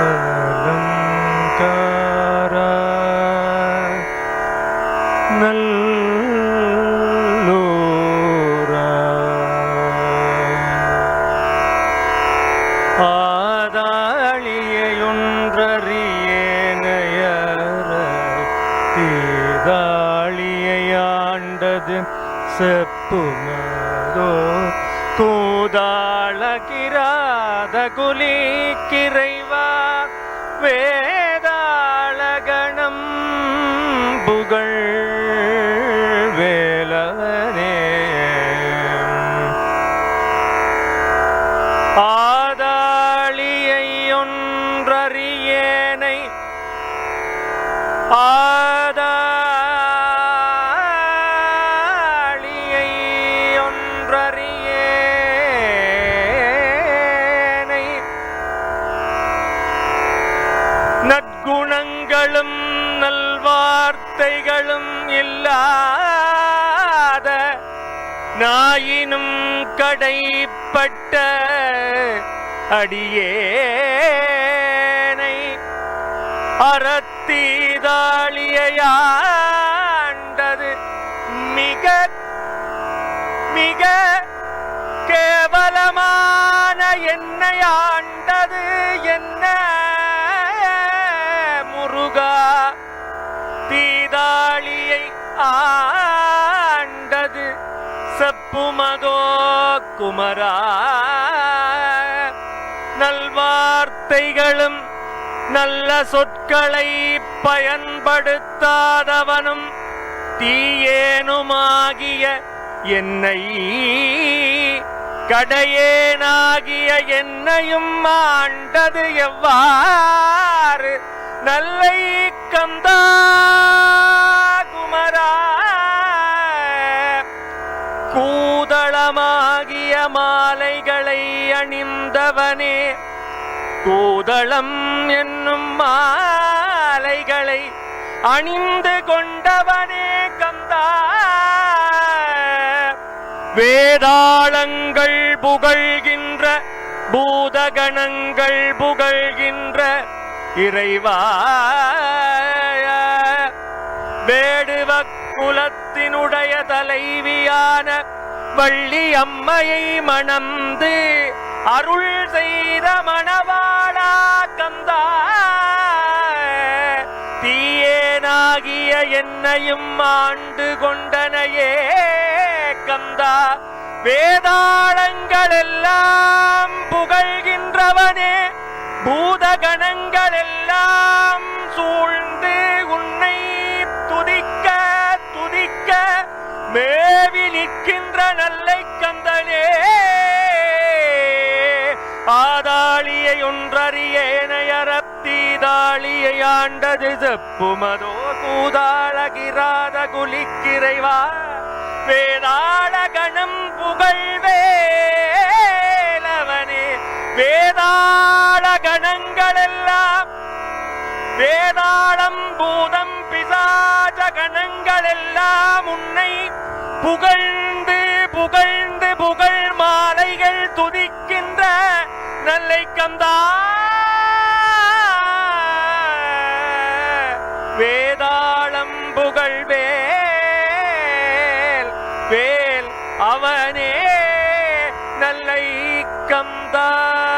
അലങ്കാര നല്ലൂറ ആതാളിയൊന്നറിയേനയറ തീതാളിയാണ്ടത് സെപ്പുമതോ கூதாளகிராத குலிக்கிறைவா வேதாளகணம் புகழ் வேலவனே. ஆதாளியை ஒன்றறியேனை ஆதா நற்குணங்களும் நல்வார்த்தைகளும் இல்லாத நாயினும் கடைப்பட்ட அடியேனை அறத்தீதாளியாண்டது மிக மிக கேவலமான என்னை ஆண்டது என்ன? ஆண்டது செப்புமதோ குமரா நல்வார்த்தைகளும் நல்ல சொற்களை பயன்படுத்தாதவனும் தீயேனுமாகிய என்னை. கடையேனாகிய என்னையும் ஆண்டது எவ்வாறு? நல்லை கந்தா கூதளமாகிய மாலைகளை அணிந்தவனே கூதளம் என்னும் மாலைகளை அணிந்து கொண்டவனே கந்தா. வேதாளங்கள் புகழ்கின்ற பூதகணங்கள் புகழ்கின்ற இறைவா. வேடுவ குலத்தினுடைய தலைவியான வள்ளி அம்மையை மணந்து அருள் செய்த மணவாளா கந்தா. தீயேனாகிய என்னையும் ஆண்டு கொண்டனையே கந்தா. வேதாளங்கள் எல்லாம் புகழ்கின்றவனே. பூதகணங்கள் ஒன்றறியேனையரத்தீதாளியை ஆண்டது செப்புமதோ கூதாளகிராத குலிக்கிறைவா வேதாள கணம் புகழ்வேலவனே வேதாள கணங்களெல்லாம் வேதாளம் பூதம் பிசாஜ கணங்கள் எல்லாம் உன்னை புகழ்ந்து புகழ்ந்து புகழ் மாலைகள் துதிக்கின்ற நல்லை கந்தா வேதாளம் புகழ் வேல் வேல் அவனே நல்லை கம்தான்